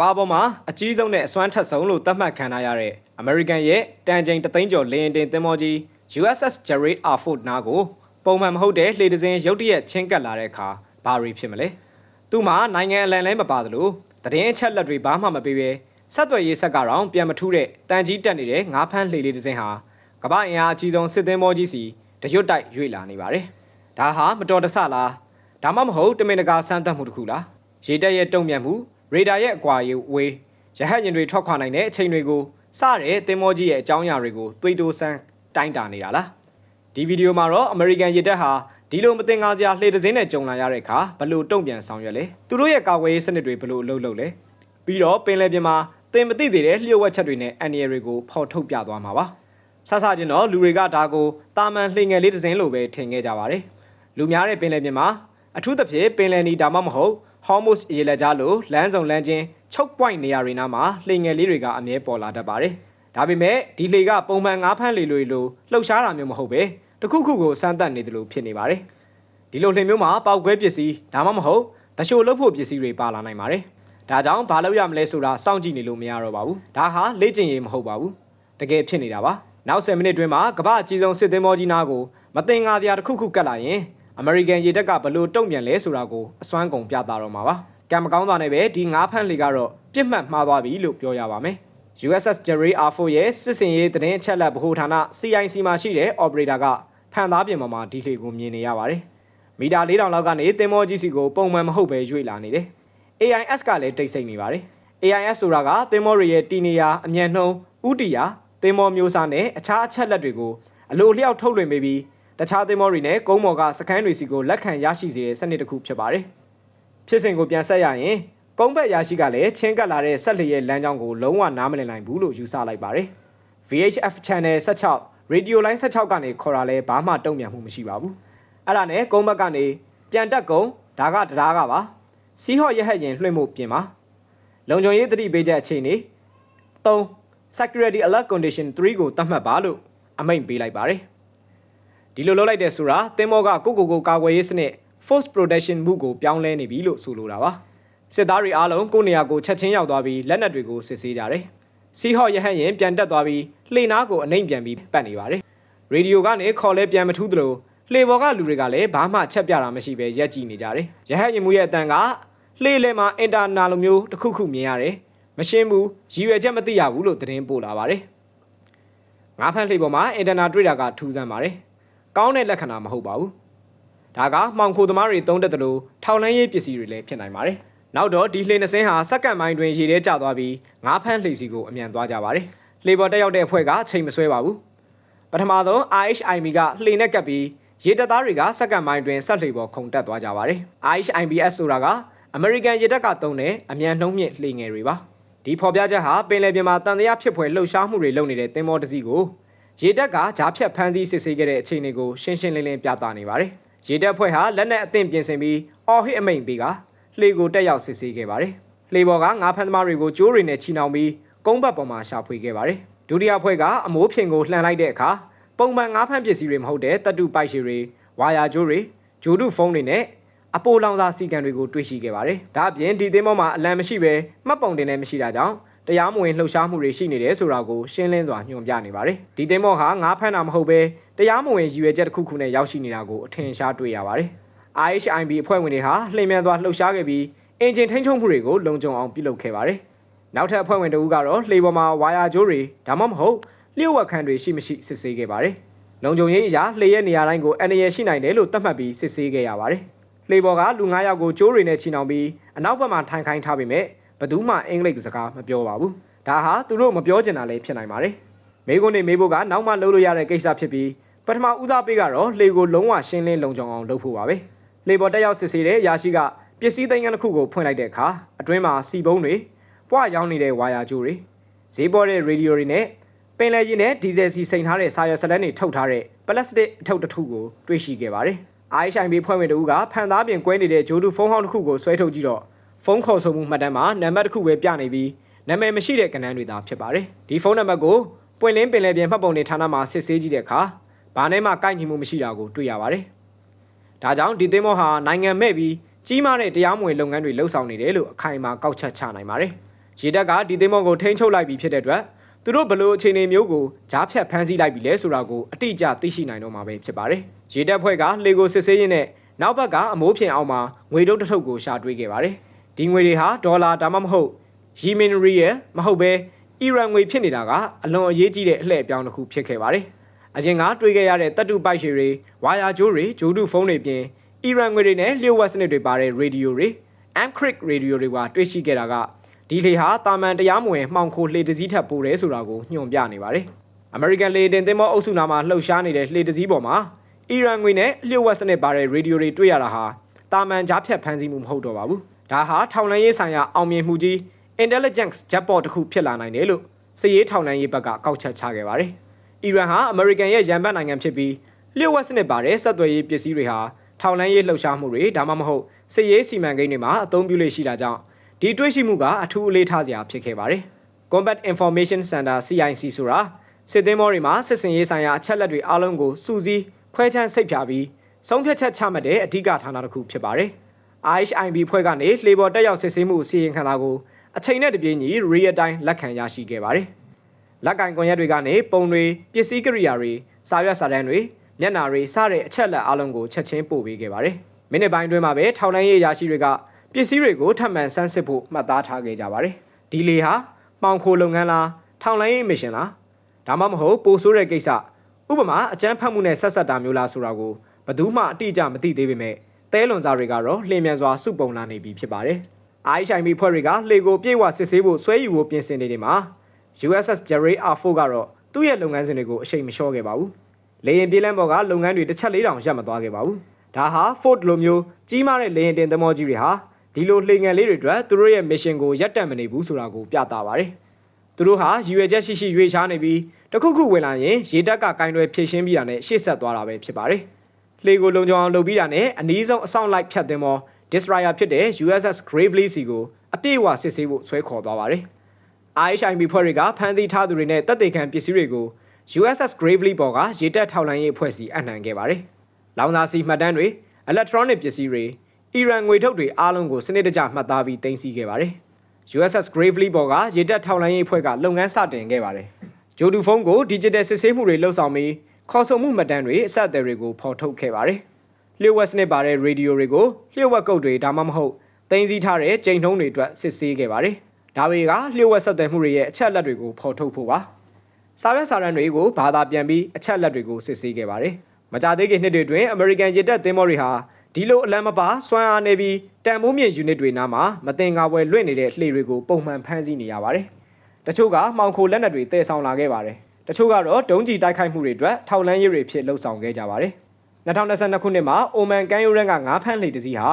ဘာပေါ်မှာအကြီးဆုံးနဲ့အစွမ်းထက်ဆုံးလို့သတ်မှတ်ခံထားရတဲ့ American ရဲ့တန်ချိန်တသိန်းကျော်လေယာဉ်တင်သင်္ဘောကြီး USS Gerald R. Ford နားကိုပုံမှန်မဟုတ်တဲ့လှေတစ်စင်းရုတ်တရက်ချင်းကပ်လာတဲ့အခါဘာတွေဖြစ်မလဲ။သူ့မှာနိုင်ငံအလံလဲမပါသလိုသတင်းအချက်လက်တွေဘာမှမပေးဘဲဆက်သွယ်ရေးဆက်ကတော့ပြန်မထူးတဲ့တန်ကြီးတက်နေတဲ့ငါးဖမ်းလှေလေးတစ်စင်းဟာကမ္ဘာအင်အားအကြီးဆုံးစစ်သင်္ဘောကြီးစီတရွတ်တိုက်ရွေ့လာနေပါတယ်။ဒါဟာမတော်တဆလားဒါမှမဟုတ်တမင်တကာစမ်းသပ်မှုတစ်ခုလား။ရေတက်ရဲ့တုံ့ပြန်မှု ရေဒါရဲ့အကွာရေးဝေးရဟတ်ယာဉ်တွေထွက်ခွာနိုင်တဲ့အချိန်တွေကိုစတဲ့သင်္ဘောကြီးရဲ့အကြောင်းအရာတွေကိုသွေးတိုးဆန်းတိုင်းတာနေတာလားဒီဗီဒီယိုမှာတော့အမေရိကန်ရေတပ်ဟာဒီလိုမတင်ကားစရာလှေတစ်စင်းနဲ့ကြုံလာရတဲ့အခါဘလို့တုံ့ပြန်ဆောင်ရွက်လဲသူတို့ရဲ့ကာကွယ်ရေးစနစ်တွေဘလို့အလုပ်လုပ်လဲပြီးတော့ပင်လယ်ပြင်မှာသင်မသိသေးတဲ့လျှို့ဝှက်ချက်တွေနဲ့အန်ဒီရတွေကိုဖော်ထုတ်ပြသွားမှာပါဆဆချင်းတော့လူတွေကဒါကိုတာမန်လှေငယ်လေးတစ်စင်းလိုပဲထင်ခဲ့ကြပါတယ်လူများတဲ့ပင်လယ်ပြင်မှာအထူးသဖြင့်ပင်လယ်နီဒါမှမဟုတ် Hormuz ရေလက်ကြားလိုလမ်းစုံလမ်းချင်းချုပ်ပွိုင်နေရာတွေနားမှာလှေငယ်လေးတွေကအမြဲပေါ်လာတတ်ပါတယ်။ဒါပေမဲ့ဒီလှေကပုံမှန်ငါးဖမ်းလှေလိုလိုလှုပ်ရှားတာမျိုးမဟုတ်ပဲတခုခုကိုစမ်းသပ်နေတယ်လို့ဖြစ်နေပါတယ်။ဒီလိုလှေမျိုးမှာပောက်ကွဲပစ္စည်းဒါမှမဟုတ်တရှို့လုပ်ဖို့ပစ္စည်းတွေပါလာနိုင်ပါတယ်။ဒါကြောင့်ဘာလုပ်ရမလဲဆိုတာစောင့်ကြည့်နေလို့မရတော့ပါဘူး။ဒါဟာလေ့ကျင့်ရေးမဟုတ်ပါဘူး။တကယ်ဖြစ်နေတာပါ။နောက်10မိနစ်တွင်းမှာကမ္ဘာအကြီးဆုံးစစ်သင်္ဘောကြီးနားကိုမတင်ငါတရားတစ်ခုခုကတ်လာရင် အမေရိကန်ရေတပ်ကဘလို့တုံ့ပြန်လဲဆိုတာကိုအစွမ်းကုန်ပြသတော့မှာပါကံမကောင်းတာနဲ့ပဲဒီငါးဖန့်လေကတော့ပြစ်မှတ်မှားသွားပြီလို့ပြောရပါမယ် USS Jerry R4 ရဲ့စစ်စင်ရေးသတင်းအချက်အလက်ဗဟိုဌာန CIC မှာရှိတဲ့ operator ကဖန်သားပြင်ပေါ်မှာဒီလှေကိုမြင်နေရပါတယ်မီတာ4000လောက်ကနေသင်္ဘောကြီးစီကိုပုံမှန်မဟုတ်ပဲရွေ့လာနေတယ် AIS ကလည်းတိတ်ဆိတ်နေပါတယ် AIS ဆိုတာကသင်္ဘောတွေရဲ့တီနေယာအမြန်နှုံးဥတီယာသင်္ဘောမျိုးစားနဲ့အခြားအချက်လက်တွေကိုအလိုလျောက်ထုတ်လွှင့်ပေးပြီး တခြားသင်္ဘောတွေနဲ့ကုန်းပေါ်ကစခန်းတွေစီကိုလက်ခံရရှိစေတဲ့စနစ်တစ်ခုဖြစ်ပါတယ်။ဖြစ်စဉ်ကိုပြန်ဆက်ရရင်ကုန်းဘက်ရရှိကလည်းချင်းကပ်လာတဲ့ဆက်လျက်လမ်းကြောင်းကိုလုံးဝနားမလည်နိုင်ဘူးလို့ယူဆလိုက်ပါတယ်။ VHF Channel 16 Radio Line 16ကနေခေါ်တာလဲဘာမှတုံ့ပြန်မှုမရှိပါဘူး။အဲ့ဒါနဲ့ကုန်းဘက်ကနေပြန်တက်ကုန်းဒါကတရားကပါ။စီးဟော့ရဟတ်ရင်လွှင့်မှုပြင်ပါ။လုံခြုံရေးသတိပေးချက်အခြေအနေ3 Security Alert Condition 3ကိုသတ်မှတ်ပါလို့အမိန့်ပေးလိုက်ပါတယ်။ ဒီလိုလုပ်လိုက်တဲ့ဆိုတာသင်္ဘောကကိုကိုကိုကာကွယ်ရေးစနစ် force protection မှုကိုပြောင်းလဲနေပြီလို့ဆိုလိုတာပါစစ်သားတွေအားလုံးကိုနေရာကိုချက်ချင်းရောက်သွားပြီးလက်နက်တွေကိုစစ်ဆေးကြတယ်စီဟော့ရဟန့်ရင်ပြန်တက်သွားပြီးလှေနားကိုအနှိမ့်ပြန်ပြီးပတ်နေပါတယ်ရေဒီယိုကနေခေါ်လဲပြန်မထူးသလိုလှေပေါ်ကလူတွေကလည်းဘာမှချက်ပြတာမရှိပဲရက်ကြည့်နေကြတယ်ရဟန့်ရင်မှုရဲ့အတန်ကလှေလေမှာအင်တာနာလိုမျိုးတစ်ခုခုမြင်ရတယ်မရှင်းဘူးရည်ရွယ်ချက်မသိရဘူးလို့သတင်းပို့လာပါတယ်ငါးဖန့်လှေပေါ်မှာအင်တာနာတွေ့တာကထူးဆန်းပါတယ် ကောင်းတဲ့လက္ခဏာမဟုတ်ပါဘူးဒါကမှောင်ခိုသမားတွေသုံးတတ်တယ်လို့ထောက်လန်းရေးပစ္စည်းတွေလည်းဖြစ်နိုင်ပါတယ်နောက်တော့ဒီလှေနှစင်းဟာစက္ကန့်ပိုင်းတွင်ရေထဲကျသွားပြီးငါးဖမ်းလှေစီကိုအမြန်သွားကြပါတယ်လှေပေါ်တက်ရောက်တဲ့အဖွဲ့ကချိန်မဆွဲပါဘူးပထမဆုံး IHIM ကလှေနဲ့ကပ်ပြီးရေတပ်သားတွေကစက္ကန့်ပိုင်းတွင်ဆက်လှေပေါ်ခုန်တက်သွားကြပါတယ် IHIBS ဆိုတာကအမေရိကန်ရေတပ်ကသုံးတဲ့အမြန်နှုံးမြင့်လှေငယ်တွေပါဒီဖော်ပြချက်ဟာပင်လယ်ပြင်မှာတန်တရားဖြစ်ဖွယ်လှုပ်ရှားမှုတွေလုပ်နေတဲ့သင်္ဘောတစ်စီးကို ရေတပ်ကဂျားဖြတ်ဖမ်းဆီးစစ်ဆေးခဲ့တဲ့အခြေအနေကိုရှင်းရှင်းလင်းလင်းပြသနေပါတယ်။ရေတပ်ဖွဲ့ဟာလက်နက်အသင့်ပြင်ဆင်ပြီးအော်ဟစ်အမိန်ပေးကလှေကိုတက်ရောက်စစ်ဆေးခဲ့ပါတယ်။လှေပေါ်ကငါးဖမ်းသမားတွေကိုကြိုးတွေနဲ့ချီနှောင်ပြီးကုန်းဘတ်ပေါ်မှာရှာဖွေခဲ့ပါတယ်။ဒုတိယဖွဲ့ကအမိုးဖြင်ကိုလှန်လိုက်တဲ့အခါပုံမှန်ငါးဖမ်းပစ္စည်းတွေမဟုတ်တဲ့တပ်တုပိုက်ရှည်တွေဝါယာကြိုးတွေဂျိုးတုဖုန်းတွေနဲ့အပိုလောင်စာစီကံတွေကိုတွေ့ရှိခဲ့ပါတယ်။ဒါအပြင်ဒီသင်းမောမှာအလံမရှိပဲမှတ်ပုံတင်လည်းမရှိတာကြောင့် တရားမဝင်လှုပ်ရှားမှုတွေရှိနေတယ်ဆိုတာကိုရှင်းလင်းစွာညွှန်ပြနေပါတယ်။ဒီသိမ်းမော့ဟာငါးဖမ်းတာမဟုတ်ပဲတရားမဝင်ရည်ရွယ်ချက်တစ်ခုခုနဲ့ရောက်ရှိနေတာကိုအထင်ရှားတွေ့ရပါတယ်။ IHIB အဖွဲ့ဝင်တွေဟာလှိမ်မြန်စွာလှုပ်ရှားခဲ့ပြီးအင်ဂျင်ထိန်းချုပ်မှုတွေကိုလုံခြုံအောင်ပြုလုပ်ခဲ့ပါတယ်။နောက်ထပ်အဖွဲ့ဝင်တဦးကတော့လှေပေါ်မှာဝါယာကြိုးတွေဒါမှမဟုတ်လျှို့ဝှက်ခန်းတွေရှိမရှိစစ်ဆေးခဲ့ပါတယ်။လုံခြုံရေးအရာလှေရဲ့နေရာတိုင်းကိုအန္တရာယ်ရှိနိုင်တယ်လို့သတ်မှတ်ပြီးစစ်ဆေးခဲ့ရပါတယ်။လှေပေါ်ကလူ9ယောက်ကိုကြိုးတွေနဲ့ချီနှောင်ပြီးအနောက်ဘက်မှာထိုင်ခိုင်းထားပေမဲ့ ဘသူမှအင်္ဂလိပ်စကားမပြောပါဘူးဒါဟာသူတို့မပြောချင်တာလည်းဖြစ်နိုင်ပါတယ်မိကုန်းနေမေးဖို့ကနောက်မှလုပ်လို့ရတဲ့ကိစ္စဖြစ်ပြီးပထမဦးစားပေးကတော့လှေကိုလုံးဝရှင်းလင်းလုံခြုံအောင်လုပ်ဖို့ပါပဲလှေပေါ်တက်ရောက်စစ်ဆေးတဲ့ရာရှိကပစ္စည်းသိမ်းကန်းတစ်ခုကိုဖွင့်လိုက်တဲ့အခါအတွင်းမှာစီပုံးတွေပွားရောင်းနေတဲ့ဝါယာကြိုးတွေဈေးပေါ်တဲ့ရေဒီယိုတွေနဲ့ပင်လယ်ရည်နဲ့ဒီဇယ်စီစိန်ထားတဲ့ဆာရွက်စလန်းတွေထုတ်ထားတဲ့ပလတ်စတစ်အထုပ်တစ်ထုကိုတွေ့ရှိခဲ့ပါတယ်။ IHIB ဖွဲ့ဝင်တဦးကဖန်သားပြင်ကွဲနေတဲ့ဂျိုးတူဖုန်းဟောင်းတစ်ခုကိုဆွဲထုတ်ကြည့်တော့ ဖုန်းခေါ်ဆိုမှုမှတ်တမ်းမှာနံပါတ်တစ်ခုပဲပြနေပြီးနာမည်မရှိတဲ့ကဏ္ဍတွေသာဖြစ်ပါတယ်ဒီဖုန်းနံပါတ်ကိုပွင့်လင်းပင်လယ်ပြင်မှတ်ပုံတင်ဌာနမှာစစ်ဆေးကြည့်တဲ့အခါဘာနဲ့မှကိုက်ညီမှုမရှိတာကိုတွေ့ရပါတယ်ဒါကြောင့်ဒီသင်းမောဟာနိုင်ငံမဲ့ပြီးကြီးမားတဲ့တရားမဝင်လုပ်ငန်းတွေလှုပ်ဆောင်နေတယ်လို့အခိုင်အမာကောက်ချက်ချနိုင်ပါတယ်ရေတပ်ကဒီသင်္ဘောကိုထိန်းချုပ်လိုက်ပြီးဖြစ်တဲ့အတွက်သူတို့ဘလို့အခြေအနေမျိုးကိုကြားဖြတ်ဖမ်းဆီးလိုက်ပြီလဲဆိုတာကိုအတိအကျသိရှိနိုင်တော့မှာပဲဖြစ်ပါတယ်။ရေတပ်ဖွဲ့ကလေကိုစစ်ဆေးရင်းနဲ့နောက်ဘက်ကအမိုးဖြင်အောင်မှာငွေတုပ်တစ်ထုပ်ကိုရှာတွေ့ခဲ့ပါတယ်။ ဒီငွေတွေဟာဒေါ်လာဒါမှမဟုတ်ယီမင်ရီယယ်မဟုတ်ပဲအီရန်ငွေဖြစ်နေတာကအလွန်အရေးကြီးတဲ့အလှည့်အပြောင်းတစ်ခုဖြစ်ခဲ့ပါတယ်။အရင်ကတွေ့ခဲ့ရတဲ့တပ်တုပိုက်ရှည်တွေဝါယာကြိုးတွေဂျိုးတုဖုန်းတွေပြင်အီရန်ငွေတွေနဲ့လျှို့ဝှက်စနစ်တွေပါတဲ့ရေဒီယိုတွေ Amcric ရေဒီယိုတွေပါတွေ့ရှိခဲ့တာကဒီလေဟာတာမန်တရားမဝင်မှောင်ခိုလှေတစည်းထပ်ပိုတယ်ဆိုတာကိုညွှန်ပြနေပါတယ်။ American လေတင်သင်းမောအုပ်စုနာမှာလှုပ်ရှားနေတဲ့လှေတစည်းပေါ်မှာအီရန်ငွေနဲ့လျှို့ဝှက်စနစ်ပါတဲ့ရေဒီယိုတွေတွေ့ရတာဟာတာမန်ကြားဖြတ်ဖမ်းဆီးမှုမဟုတ်တော့ပါဘူး။ ဒါဟာထောင်လန်းရေးဆိုင်ရာအောင်မြင်မှုကြီး intelligence jackpot တစ်ခုဖြစ်လာနိုင်တယ်လို့စစ်ရေးထောင်လန်းရေးဘက်ကကောက်ချက်ချခဲ့ပါတယ်။အီရန်ဟာ American ရဲ့ရန်ဘတ်နိုင်ငံဖြစ်ပြီးလျှို့ဝှက်စနစ်ပါတဲ့ဆက်သွယ်ရေးပစ္စည်းတွေဟာထောင်လန်းရေးလှုပ်ရှားမှုတွေဒါမှမဟုတ်စစ်ရေးစီမံကိန်းတွေမှာအသုံးပြုလေရှိတာကြောင့်ဒီတွေ့ရှိမှုကအထူးအလေးထားစရာဖြစ်ခဲ့ပါတယ်။ Combat Information Center CIC ဆိုတာစစ်သင်းမောတွေမှာစစ်စင်ရေးဆိုင်ရာအချက်လက်တွေအားလုံးကိုစူးစီးခွဲခြမ်းစိတ်ဖြာပြီးဆုံးဖြတ်ချက်ချမှတ်တဲ့အဓိကဌာနတစ်ခုဖြစ်ပါတယ်။ IHIB ဖွဲ့ကနေလှေပေါ်တက်ရောက်စစ်ဆေးမှုစီရင်ခံတာကိုအချိန်နဲ့တပြေးညီ real time လက်ခံရရှိခဲ့ပါတယ်။လက်ကင်ကွန်ရက်တွေကနေပုံတွေပစ္စည်းကိရိယာတွေစာရွက်စာတမ်းတွေမျက်နာတွေစတဲ့အချက်လက်အလုံးကိုချက်ချင်းပို့ပေးခဲ့ပါတယ်။မိနစ်ပိုင်းတွင်းမှာပဲထောင်လိုင်းရေးရာရှိတွေကပစ္စည်းတွေကိုထပ်မံဆန်းစစ်ဖို့မှတ်သားထားခဲ့ကြပါတယ်။ဒီလေဟာမှောင်ခိုလုပ်ငန်းလားထောင်လိုင်းရေးမစ်ရှင်လားဒါမှမဟုတ်ပိုဆိုးတဲ့ကိစ္စဥပမာအကြမ်းဖက်မှုနဲ့ဆက်ဆက်တာမျိုးလားဆိုတာကိုဘယ်သူမှအတိအကျမသိသေးပေမဲ့ တဲလွန်စားတွေကတော့လျင်မြန်စွာစုပုံလာနေပြီဖြစ်ပါတယ်။ IHIB ဖွဲ့တွေကလှေကိုပြေဝစစ်ဆေးဖို့ဆွဲယူဖို့ပြင်ဆင်နေတယ်မှာ USS Jerry R4 ကတော့သူ့ရဲ့လုပ်ငန်းစဉ်တွေကိုအချိန်မလျှော့ခဲ့ပါဘူး။လေရင်ပြေးလမ်းပေါ်ကလုပ်ငန်းတွေတစ်ချက်လေးတောင်ရပ်မသွားခဲ့ပါဘူး။ဒါဟာ Ford လိုမျိုးကြီးမားတဲ့လေရင်တင်သမောကြီးတွေဟာဒီလိုလှေငယ်လေးတွေအတွက်သူတို့ရဲ့ mission ကိုရပ်တန့်မနေဘူးဆိုတာကိုပြသပါတယ်။သူတို့ဟာရည်ရွယ်ချက်ရှိရှိရွေးချားနေပြီးတခုခုဝင်လာရင်ရေတပ်ကကင်တွယ်ဖြည့်ရှင်းပြီးတာနဲ့ရှေ့ဆက်သွားတာပဲဖြစ်ပါတယ်။ လှေကိုလုံခြုံအောင်လုပ်ပြီးတာနဲ့အနည်းဆုံးအဆောင်လိုက်ဖြတ်သင်းမော destroyer ဖြစ်တဲ့ USS Gravely စီကိုအပြည့်အဝစစ်ဆေးဖို့ဆွဲခေါ်သွားပါတယ်။ IHIB ဖွဲ့တွေကဖမ်းဆီးထားသူတွေနဲ့တပ်သေးခံပစ္စည်းတွေကို USS Gravely ပေါ်ကရေတပ်ထောက်လှမ်းရေးအဖွဲ့စီအနှံခဲ့ပါတယ်။လောင်စာစီမှတ်တမ်းတွေ electronic ပစ္စည်းတွေအီရန်ငွေထုတ်တွေအားလုံးကိုစနစ်တကျမှတ်သားပြီးတင်စီခဲ့ပါတယ်။ USS Gravely ပေါ်ကရေတပ်ထောက်လှမ်းရေးအဖွဲ့ကလုပ်ငန်းစတင်ခဲ့ပါတယ်။ဂျိုဒူဖုန်းကို digital စစ်ဆေးမှုတွေလှုပ်ဆောင်ပြီး ခေါ်ဆိုမှုမှတ်တမ်းတွေအဆက်အသွယ်တွေကိုဖော်ထုတ်ခဲ့ပါတယ်။လျှို့ဝှက်စနစ်ပါတဲ့ရေဒီယိုတွေကိုလျှို့ဝှက်ကုတ်တွေဒါမှမဟုတ်တင်စီထားတဲ့ချိန်နှုန်းတွေအတွက်စစ်ဆေးခဲ့ပါတယ်။ဒါတွေကလျှို့ဝှက်ဆက်သွယ်မှုတွေရဲ့အချက်အလက်တွေကိုဖော်ထုတ်ဖို့ပါ။စာရွက်စာတမ်းတွေကိုဘာသာပြန်ပြီးအချက်အလက်တွေကိုစစ်ဆေးခဲ့ပါတယ်။မကြသေးခင်နှစ်တွေတွင်အမေရိကန်ရေတပ်သင်္ဘောတွေဟာဒီလိုအလံမပါစွမ်းအားနေပြီးတန်ဖိုးမြင့်ယူနစ်တွေနားမှာမတင်ကားပွဲလွင့်နေတဲ့လှေတွေကိုပုံမှန်ဖမ်းဆီးနေရပါတယ်။တချို့ကမှောင်ခိုလက်နက်တွေတည်ဆောင်လာခဲ့ပါတယ်။ တချို့ကတော့ဒုံးကျည်တိုက်ခိုက်မှုတွေအတွက်ထောက်လန်းရေးတွေဖြစ်လှုပ်ဆောင်ခဲ့ကြပါတယ်။2022ခုနှစ်မှာအိုမန်ကန်ယူရန်ကငါးဖမ်းလှေတစ်စီးဟာ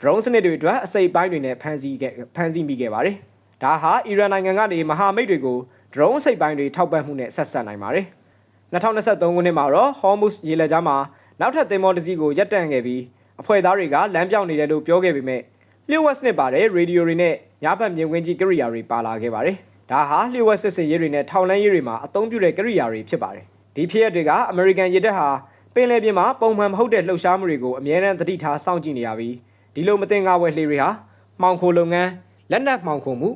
ဒရုန်းစနစ်တွေအတွက်အစိပ်ပိုင်းတွေနဲ့ဖမ်းဆီးခဲ့ဖမ်းဆီးမိခဲ့ပါတယ်။ဒါဟာအီရန်နိုင်ငံကနေမဟာမိတ်တွေကိုဒရုန်းအစိပ်ပိုင်းတွေထောက်ပံ့မှုနဲ့ဆက်ဆက်နိုင်ပါတယ်။2023ခုနှစ်မှာတော့ Hormuz ရေလက်ကြားမှာနောက်ထပ်သင်္ဘောတစ်စီးကိုရပ်တန့်ခဲ့ပြီးအဖွဲ့သားတွေကလမ်းပြောင်းနေတယ်လို့ပြောခဲ့ပေမဲ့လျှို့ဝှက်စနစ်ပါတဲ့ရေဒီယိုတွေနဲ့ညဘက်မြင်ကွင်းကြီးကိရိယာတွေပါလာခဲ့ပါတယ်။ ဒါဟာလျှို့ဝှက်စစ်စင်ရေးတွေနဲ့ထောက်လန်းရေးတွေမှာအသုံးပြုတဲ့ကိရိယာတွေဖြစ်ပါတယ်။ဒီဖြစ်ရပ်တွေကအမေရိကန်ရေတပ်ဟာပင်လယ်ပြင်မှာပုံမှန်မဟုတ်တဲ့လှုပ်ရှားမှုတွေကိုအမြဲတမ်းသတိထားစောင့်ကြည့်နေရပြီးဒီလိုမတင်ကားဝယ်လှေတွေဟာမှောင်ခိုလုပ်ငန်းလက်နက်မှောင်ခိုမှု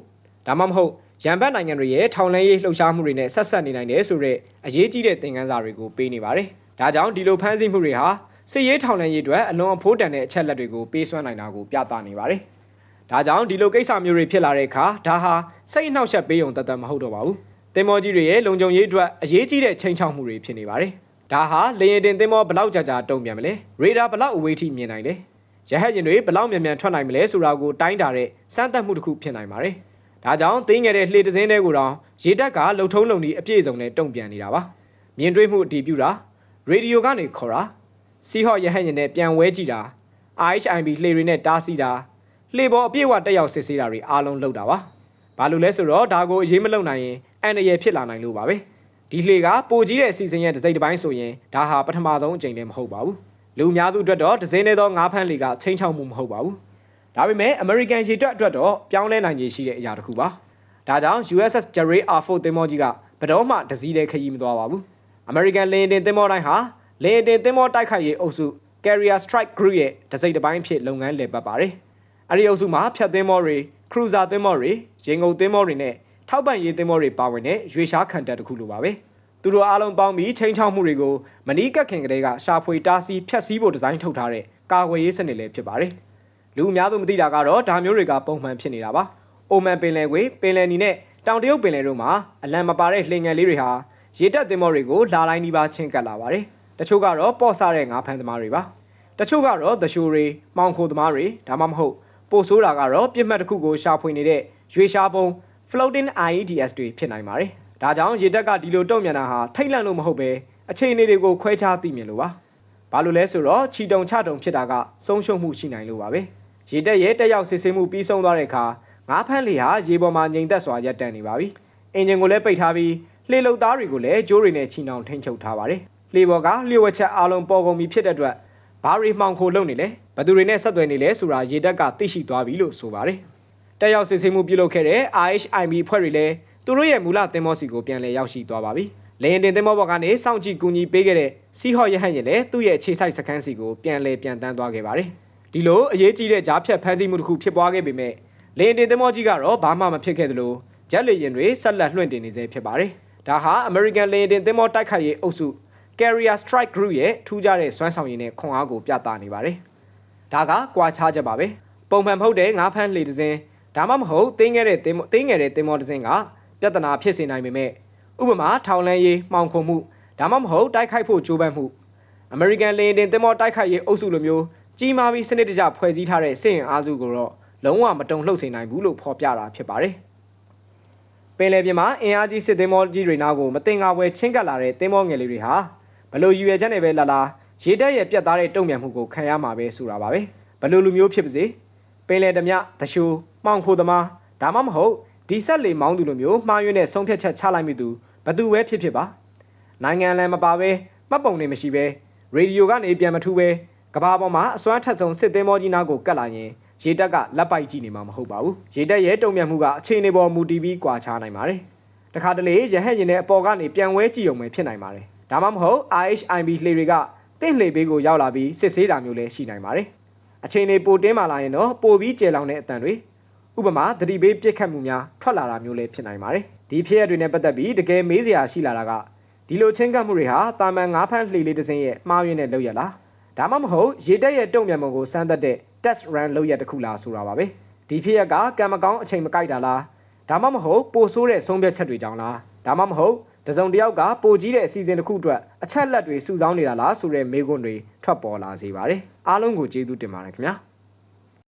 ဒါမှမဟုတ်ရန်ဘတ်နိုင်ငံတွေရဲ့ထောင်လန်းရေးလှုပ်ရှားမှုတွေနဲ့ဆက်ဆက်နေနိုင်တယ်ဆိုတဲ့အရေးကြီးတဲ့သင်ခန်းစာတွေကိုပေးနေပါတယ်။ဒါကြောင့်ဒီလိုဖမ်းဆီးမှုတွေဟာစစ်ရေးထောင်လှမ်းရေးအတွက်အလွန်အဖိုးတန်တဲ့အချက်လက်တွေကိုပေးစွမ်းနိုင်တာကိုပြသနေပါတယ်။ ဒါကြောင့်ဒီလိုကိစ္စမျိုးတွေဖြစ်လာတဲ့အခါဒါဟာစိတ်အနှောက်အယှက်ပေးုံတသက်မဟုတ်တော့ပါဘူး။တင်မောကြီးတွေရဲ့လုံခြုံရေးအတွက်အရေးကြီးတဲ့ချိန်ချောက်မှုတွေဖြစ်နေပါတယ်။ဒါဟာလေရင်တင်တင်မောဘလောက်ကြာကြာတုံ့ပြန်မလဲ။ရေဒါဘလောက်အဝေးထိမြင်နိုင်လဲ။ရဟတ်ယာဉ်တွေဘလောက်မြန်မြန်ထွက်နိုင်မလဲဆိုတာကိုတိုင်းတာတဲ့စမ်းသပ်မှုတစ်ခုဖြစ်နိုင်ပါတယ်။ဒါကြောင့်သိငယ်တဲ့လှေတစင်းတွေကိုတောင်ရေတပ်ကလှုပ်ထုံးလုံပြီးအပြည့်စုံနဲ့တုံ့ပြန်နေတာပါ။မြင်တွေ့မှုအတည်ပြုတာရေဒီယိုကနေခေါ်တာစီဟော့ရဟတ်ယာဉ်နဲ့ပြန်ဝဲကြည့်တာ IHIB လှေတွေနဲ့တားဆီးတာ လှေပေါ်အပြည့်အဝတက်ရောက်စစ်ဆေးတာတွေအားလုံးလုပ်တာပါဘာလို့လဲဆိုတော့ဒါကိုအရေးမလုံနိုင်ရင်အန်ရယ်ဖြစ်လာနိုင်လို့ပါပဲဒီလှေကပိုကြီးတဲ့အစီအစဉ်ရဲ့တစ်စိတ်တစ်ပိုင်းဆိုရင်ဒါဟာပထမဆုံးအကြိမ်လည်းမဟုတ်ပါဘူးလူအများစုအတွက်တော့ဒဇင်းနေသောငါးဖမ်းလှေကချိန်ချောက်မှုမဟုတ်ပါဘူးဒါပေမဲ့ American ရေတပ်အတွက်တော့ပြောင်းလဲနိုင်ခြေရှိတဲ့အရာတစ်ခုပါဒါကြောင့် USS Jerry R4 သင်္ဘောကြီးကဘယ်တော့မှတစည်းတည်းခရီးမသွားပါဘူး American လေယာဉ်တင်သင်္ဘောတိုင်းဟာလေယာဉ်တင်သင်္ဘောတိုက်ခိုက်ရေးအုပ်စု Carrier Strike Group ရဲ့တစိမ့်တစ်ပိုင်းဖြစ်လုပ်ငန်းလည်ပတ်ပါတယ်။ အဲဒီအုပ်စုမှာဖြတ်သင်္ဘောတွေခရူဇာသင်းမောတွေရေငုံသင်းမောတွေနဲ့ထောက်ပံ့ရေးသင်းမောတွေပါဝင်တဲ့ရွေရှားခံတပ်တစ်ခုလိုပါပဲသူတို့အားလုံးပေါင်းပြီးချိန်ချောက်မှုတွေကိုမနီးကပ်ခင်ကလေးကရှာဖွေတားဆီးဖျက်ဆီးဖို့ဒီဇိုင်းထုတ်ထားတဲ့ကာကွယ်ရေးစနစ်လည်းဖြစ်ပါတယ်လူအများစုမသိတာကတော့ဒါမျိုးတွေကပုံမှန်ဖြစ်နေတာပါအိုမန်ပင်လယ်ကွေပင်လယ်နီနဲ့တောင်တရုတ်ပင်လယ်တို့မှာအလံမပါတဲ့လှေငယ်လေးတွေဟာရေတက်သင်းမောတွေကိုလာတိုင်းဒီပါချင်းကပ်လာပါတယ်တချို့ကတော့ပေါ့ဆတဲ့ငါးဖမ်းသမားတွေပါတချို့ကတော့သရှိုးတွေမောင်ခိုသမားတွေဒါမှမဟုတ် ပိုဆိုးတာကတော့ပြစ်မှတ်တစ်ခုကိုရှာဖွေနေတဲ့ရွေရှားပုံ floating IEDS တွေဖြစ်နိုင်ပါတယ်ဒါကြောင့်ရေတက်ကဒီလိုတုံ့ပြန်တာဟာထိတ်လန့်လို့မဟုတ်ပဲအခြေအနေတွေကိုခွဲခြားသိမြင်လို့ပါဘာလို့လဲဆိုတော့ချီတုံချတုံဖြစ်တာကဆုံးရှုံးမှုရှိနိုင်လို့ပါပဲရေတက်ရဲ့တက်ရောက်စစ်ဆေးမှုပြီးဆုံးသွားတဲ့အခါငါးဖမ်းလေဟာရေပေါ်မှာငြိမ်သက်စွာရပ်တန့်နေပါပြီအင်ဂျင်ကိုလည်းပိတ်ထားပြီးလှေလုတ်သားတွေကိုလည်းကြိုးတွေနဲ့ချီနှောင်ထိန်းချုပ်ထားပါတယ်လှေပေါ်ကလျှို့ဝှက်ချက်အားလုံးပေါ်ကုန်ပြီဖြစ်တဲ့အတွက်ဘာရီမှောင်ခိုလုပ်နေလဲ ဘသူတွေနဲ့ဆက်သွယ်နေလဲဆိုတာရေတက်ကသိရှိသွားပြီလို့ဆိုပါတယ်တက်ရောက်စစ်ဆေးမှုပြုလုပ်ခဲ့တဲ့ IHIB ဖွဲ့တွေလည်းသူတို့ရဲ့မူလသင်္ဘောစီကိုပြန်လည်ရောက်ရှိသွားပါပြီ။လေရင်တင်သင်္ဘောပေါ်ကနေစောင့်ကြည့်ကူညီပေးခဲ့တဲ့စီဟော့ရဟန်ရင်လည်းသူ့ရဲ့ခြေဆိုင်စခန်းစီကိုပြန်လည်ပြန်တန်းသွားခဲ့ပါတယ်။ဒီလိုအရေးကြီးတဲ့ကြားဖြတ်ဖမ်းဆီးမှုတစ်ခုဖြစ်ပွားခဲ့ပေမဲ့လေရင်တင်သင်္ဘောကြီးကတော့ဘာမှမဖြစ်ခဲ့သလိုဂျက်လေရင်တွေဆက်လက်လွှင့်တင်နေသေးဖြစ်ပါတယ်။ဒါဟာ American လေရင်တင်သင်္ဘောတိုက်ခိုက်ရေးအုပ်စု Carrier Strike Group ရဲ့ထူးခြားတဲ့စွမ်းဆောင်ရည်နဲ့ခွန်အားကိုပြသနေပါတယ်။ ဒါကကွာခြားချက်ပါပဲ။ပုံမှန်မဟုတ်တဲ့ငါးဖမ်းလေတစ်စင်းဒါမှမဟုတ်တင်းငယ်တဲ့တင်းတင်းငယ်တဲ့တင်းမောတစ်စင်းကပြဿနာဖြစ်စေနိုင်ပေမဲ့ဥပမာထောင်လန်းရေးမှောင်ခုံမှုဒါမှမဟုတ်တိုက်ခိုက်ဖို့ကြိုးပမ်းမှုအမေရိကန်လေယာဉ်တင်တင်းမောတိုက်ခိုက်ရေးအုပ်စုလိုမျိုးကြီးမားပြီးစနစ်တကျဖွဲ့စည်းထားတဲ့စစ်ရင်အားစုကိုတော့လုံးဝမတုံ့လှုပ်စေနိုင်ဘူးလို့ဖော်ပြတာဖြစ်ပါတယ်ပင်လယ်ပြင်မှာအင်အားကြီးစစ်သင်းမောကြီးတွေနာကိုမတင်ငါဝဲချင်းကပ်လာတဲ့သင်းမောငယ်လေးတွေဟာဘလို့ယူရချက်နဲ့ပဲလာလာ ရေတက်ရဲ့ပြတ်သားတဲ့တုံ့ပြန်မှုကိုခံရမှာပဲဆိုတာပါပဲဘလို့လူမျိုးဖြစ်ပါစေပင်လယ်ဓမြတရှူမှောင်ခိုသမားဒါမှမဟုတ်ဒီဆက်လေမောင်းသူလိုမျိုးမှားယွင်းတဲ့ဆုံးဖြတ်ချက်ချလိုက်မိသူဘသူပဲဖြစ်ဖြစ်ပါနိုင်ငံလည်းမပါပဲမှတ်ပုံတွေမရှိပဲရေဒီယိုကနေပြန်မထူးပဲကဘာပေါ်မှာအစွမ်းထက်ဆုံးစစ်သင်းမောကြီးနာကိုကတ်လာရင်ရေတက်ကလက်ပိုက်ကြည့်နေမှာမဟုတ်ပါဘူးရေတက်ရဲ့တုံ့ပြန်မှုကအခြေအနေပေါ်မူတည်ပြီးကွာခြားနိုင်ပါတယ်တခါတလေရဟတ်ရင်တဲ့အပေါ်ကနေပြန်ဝဲကြည့်ုံပဲဖြစ်နိုင်ပါတယ်ဒါမှမဟုတ် IHIB လှေတွေက တင့်လှေဘေးကိုရောက်လာပြီးစစ်ဆေးတာမျိုးလည်းရှိနိုင်ပါတယ်အချိန်တွေပိုတင်းမာလာရင်တော့ပိုပြီးကျယ်လောင်တဲ့အတန်တွေဥပမာသတိပေးပြစ်ခတ်မှုများထွက်လာတာမျိုးလည်းဖြစ်နိုင်ပါတယ်ဒီဖြစ်ရတွေနဲ့ပတ်သက်ပြီးတကယ်မေးစရာရှိလာတာကဒီလိုချင်းကပ်မှုတွေဟာတာမန်ငါးဖမ်းလှေလေးတစ်စင်းရဲ့မှားယွင်းတဲ့လုပ်ရလားဒါမှမဟုတ်ရေတက်ရဲ့တုံ့ပြန်မှုကိုစမ်းသပ်တဲ့ test run လုပ်ရတစ်ခုလားဆိုတာပါပဲဒီဖြစ်ရကကံမကောင်းအချိန်မကိုက်တာလားဒါမှမဟုတ်ပိုဆိုးတဲ့ဆုံးဖြတ်ချက်တွေကြောင့်လားဒါမှမဟုတ် တစုံတစ်ယောက်ကပိုကြီးတဲ့အစီအစဉ်တစ်ခုအတွက်အချက်လက်တွေစုဆောင်းနေတာလားဆိုတဲ့မေးခွန်းတွေထွက်ပေါ်လာစေပါတယ်အားလုံးကိုကျေးဇူးတင်ပါတယ်ခင်ဗျာ